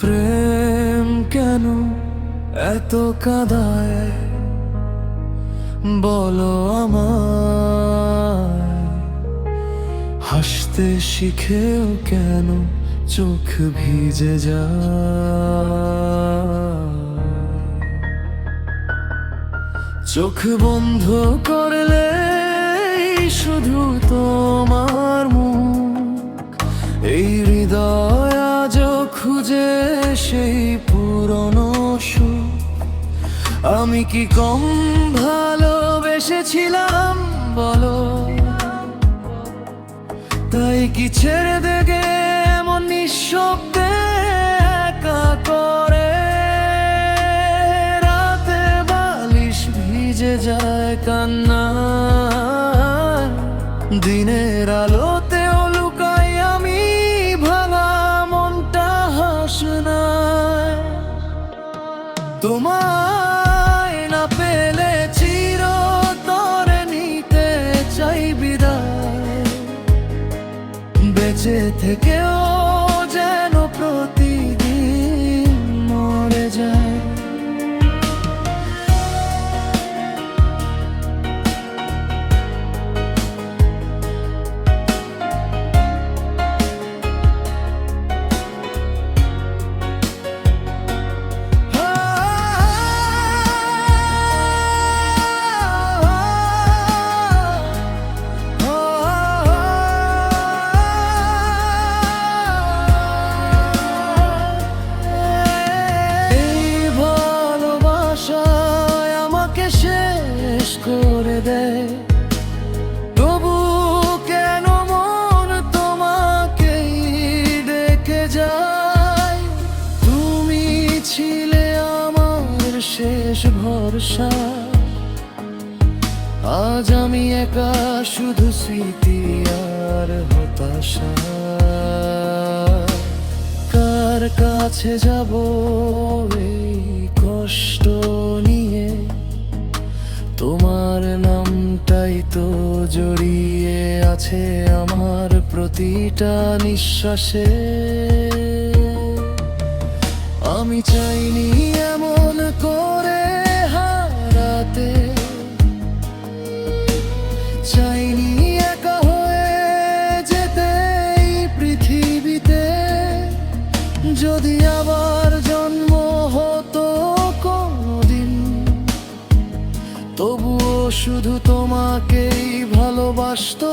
প্রেম কেন এত কাদায়? বলো আমায়। হাসতে শিখেও কেন চোখ ভিজে যায়। চোখ বন্ধ করলে শুধু তোমার মুখ। এই হৃদয় আজও খুঁজে সেই পুরনো সুখ। আমি কি কম ভালোবেসেছিলাম বলো? তাই কি ছেড়ে এমন নিঃশব্দে একা করে, রাতে বালিশ ভিজে যায় কান্না দিনের আলোতেও লুকাই আমি, ভাঙা মনটা হাসনায়। তোমায় না পেলে চিরতরে নিতে চাই বিদায়। বেঁচে থেকেও যেন প্রতিদিন ভরসা। আজ আমি একা শুধু স্মৃতি আর হতাশা। কার কাছে যাব এই কষ্ট নিয়ে? তোমার নামটাই তো জড়িয়ে আছে আমার প্রতিটা নিঃশ্বাসে। আমি চাইনি হয়ে যেতে পৃথিবীতে। যদি আবার জন্ম হতো কোনদিন তবুও শুধু তোমাকেই ভালোবাসতো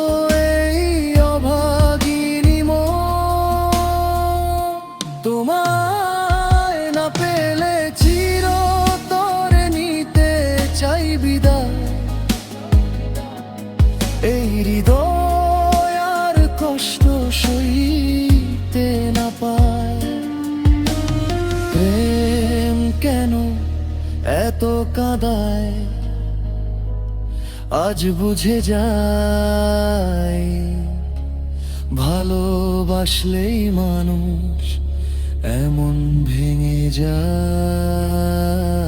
এত কাদায় আজ বুঝে যাই ভালোবাসলেই মানুষ এমন ভেঙে যায়।